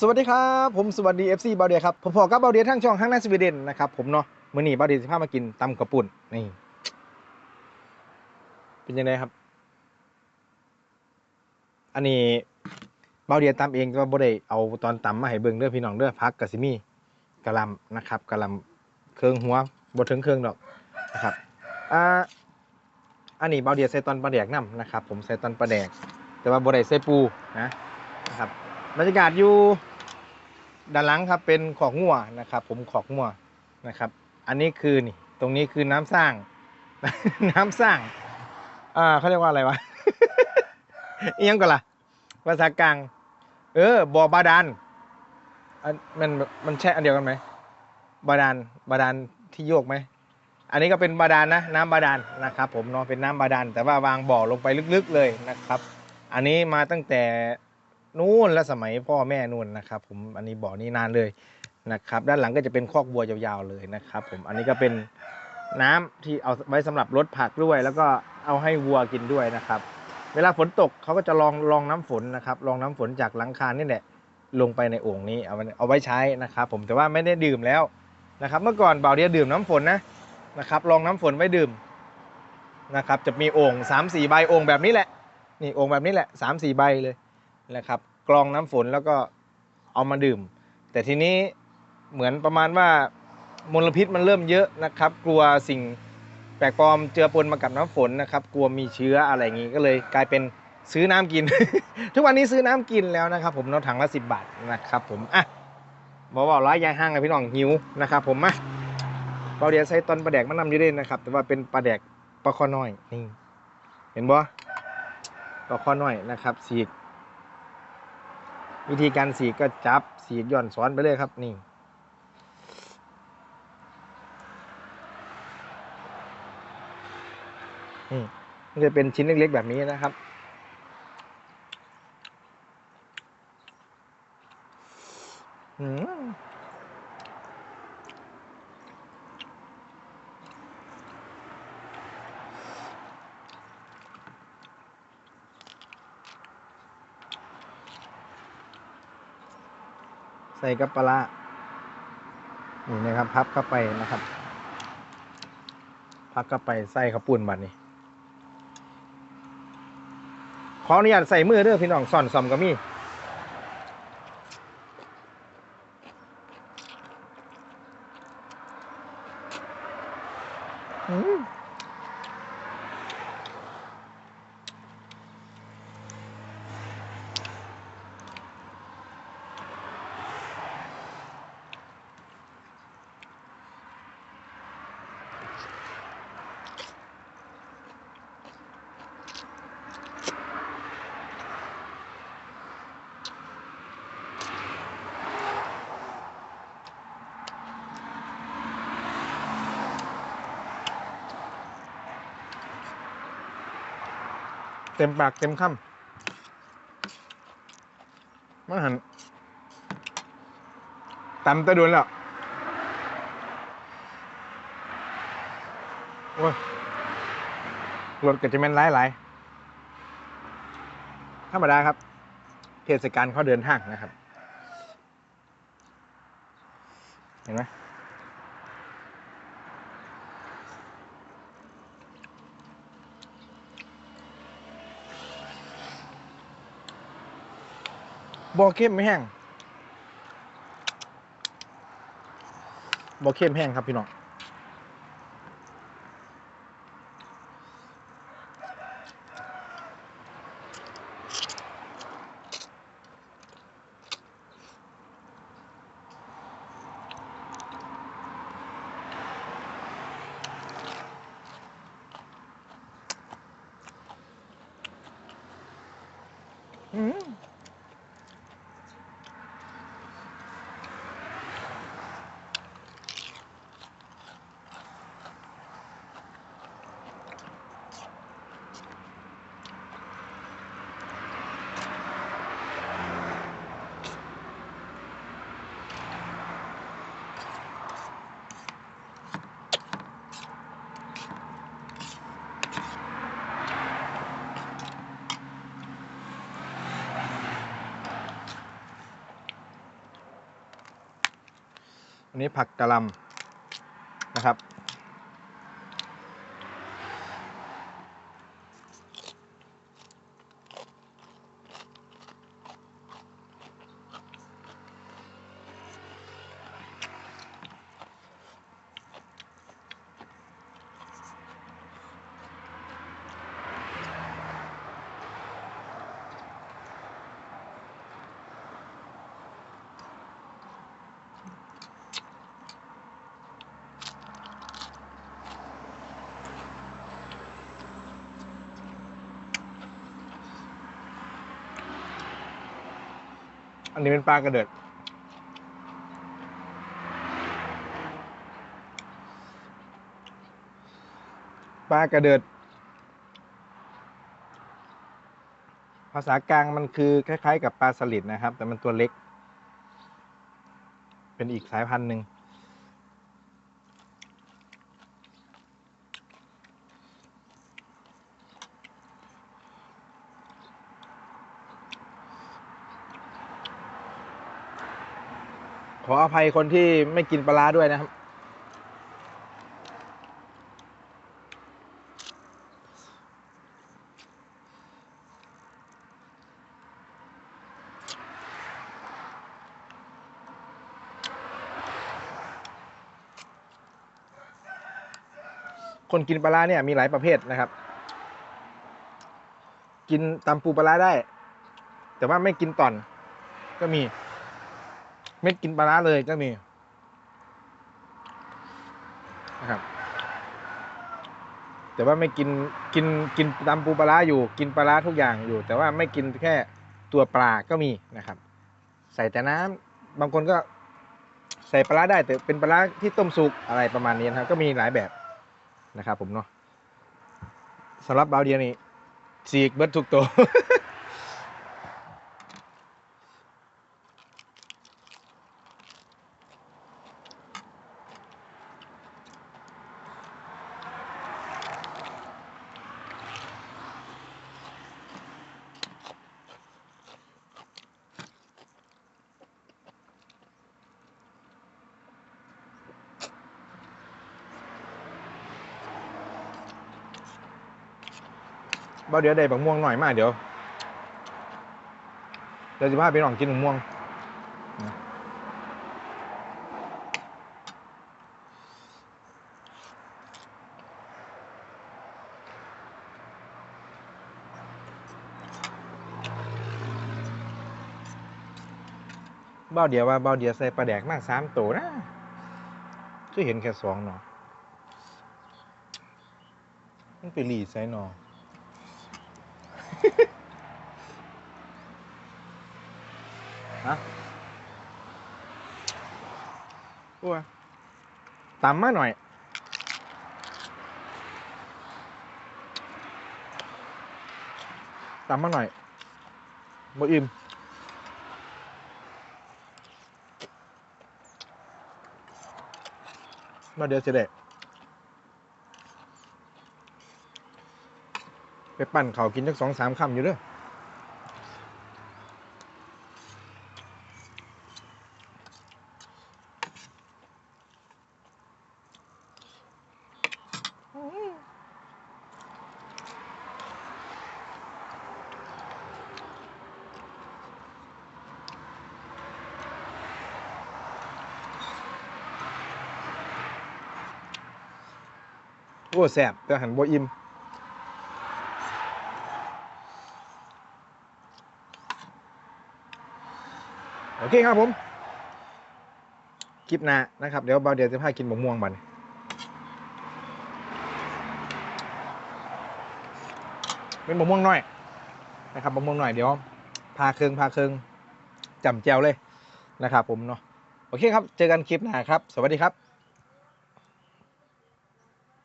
สวัสดีครับ ผมสวัสดี FC บาเดียครับ ผมพอกับเบาเดียทั้งช่องห้งหน้าสวีเดนนะครับผมเนาะมื้อนี้บาเดียสิพามากินตำกระปุ่นนี่ เป็นยังไงครับ อันนี้เบาเดียตำเองก็บ่ได้เอาตอนตำมาให้เบิ่งเด้อพี่น้องเด้อพักกะสิมีกะลำนะครับกะลำเครื่องหัวบ่ถึงเครื่องดอกนะครับอ่าอันนี้เบาเดียใส่ตอนปลาแดกนํนะครับ ผมใส่ตอนปลาแดก แต่ว่าบ่ได้ใส่ปูนะนะครับบรรยากาศอยู่ ด้านหลังครับเป็นขอกงัวนะครับ ผมขอกงัวนะครับ อันนี้คือนี่ตรงนี้คือน้ำสร้าง น้ำสร้าง อ่าเขาเรียกว่าอะไรวะอิหยังก่อนล่ะภาษากลาง เออบ่อบาดาลอันมันมันใช่อันเดียวกันไหมบาดาลบาดาลที่โยกไหมอันนี้ก็เป็นบาดาลนะน้ำบาดาลนะครับ ผมเนาะเป็นน้ำบาดาลแต่ว่าวางบ่อลงไปลึกๆเลยนะครับ อันนี้มาตั้งแต่ นู่นและสมัยพ่อแม่นู่นนะครับผมอันนี้บ่อนี้นานเลยนะครับ ด้านหลังก็จะเป็นคอกบัวยาวๆเลยนะครับ ผมอันนี้ก็เป็นน้ำที่เอาไว้สำหรับรดผักด้วย แล้วก็เอาให้วัวกินด้วยนะครับ เวลาฝนตกเขาก็จะลองลองน้ำฝนนะครับลองน้ำฝนจากหลังคานี่แหละลงไปในโอ่งนี้เอาไว้เอาไว้ใช้นะครับ ผมแต่ว่าไม่ได้ดื่มแล้วนะครับ เมื่อก่อนเบาเดียดื่มน้ำฝนนะนะครับลองน้ำฝนไว้ดื่มนะครับ จะมีโอ่งสามสี่ใบโอ่งแบบนี้แหละนี่โอ่งแบบนี้แหละสามสี่ใบเลย นะครับกรองน้ำฝนแล้วก็เอามาดื่ม แต่ทีนี้เหมือนประมาณว่ามลพิษมันเริ่มเยอะนะครับ กลัวสิ่งแปลกปลอมเจือปนมากับน้ำฝนนะครับ กลัวมีเชื้ออะไรอย่างงี้ก็เลยกลายเป็นซื้อน้ำกิน ทุกวันนี้ซื้อน้ำกินแล้วนะครับ ผมเนาะถังละสิบบาทนะครับ ผมอะบอกว่าร้ายยายห้างเลยพี่น้องหิวนะครับ ผมมาเราเดี๋ยวใช้ตอนปลาแดกมะนำอยู่ด้วยนะครับ แต่ว่าเป็นปลาแดกปลาคอน้อยนี่เห็นบ่ปลาข้อน้อยนะครับสี วิธีการสีก็จับสีย่อนสอนไปเลยครับนี่นี่มันจะเป็นชิ้นเล็กๆแบบนี้นะครับ อืม ใส่กับปลาร้านี่นะครับ พับเข้าไปนะครับ พับเข้าไปใส่ข้าวปุ้นบัดนี้ ขออนุญาตใส่มือเด้อพี่น้องซ่อนซอมก็มี เต็มปากเต็มคำมาหันตำตะดุนแล้วโอ้ยรถก็จะแม่นหลายหลายธรรมดาครับ เทศกาลเขาเดินห้างนะครับ เห็นไหม บอเข้มไม่แห้งบอเข้มแห้งครับพี่น้อง อืม อัน นี้ผักกะหล่ำ อันนี้เป็นปลากระเดิด ปลากระเดิด ภาษากลางมันคือคล้าย ๆ กับปลาสลิดนะครับ แต่มันตัวเล็ก เป็นอีกสายพันธุ์หนึ่ง ขออภัยคนที่ไม่กินปลาด้วยนะครับ คนกินปลาเนี่ยมีหลายประเภทนะครับ กินตำปูปลาได้ แต่ว่าไม่กินต่อนก็มี ไม่กินปลาร้าเลยก็มีนะครับ แต่ว่าไม่กินกินกินตำปูปลาร้าอยู่กินปลาร้าทุกอย่างอยู่ แต่ว่าไม่กินแค่ตัวปลาก็มีนะครับ ใส่แต่น้ำบางคนก็ใส่ปลาร้าได้แต่เป็นปลาร้าที่ต้มสุกอะไรประมาณนี้นะครับ ก็มีหลายแบบนะครับ ผมเนาะสำหรับบาวเดียนี่สีกเบิดทุกตัว บ่เดี๋ยวได้บักม่วงหน่อยมากเดี๋ยวเดี๋ยวสิพาไปลองกินบักม่วงเบ้าเดียวว่าเบ้าเดียวใส่ปลาแดกมากสามตัวนะคือเห็นแค่สองเนาะมันไปหลีใส่เนา ฮะตัวตำมาหน่อยตำมาหน่อยบ่อิ่มมาเดี๋ยวจะได้ไปปั่นเขาวกินจักสองสามคำอยู่เด้อ อ้แสบแต่หันบ่อิ่มโอเคครับผม คลิปหน้านะครับ เดี๋ยวเบาเดี๋ยวจะพากินบะม่วงบันเป็นบะม่วงน้อยนะครับบะม่วงน้อยเดี๋ยว พาเครื่องพาเครื่องจำแจวเลยนะครับผมเนาะโอเคครับ เจอกันคลิปหน้าครับ สวัสดีครับ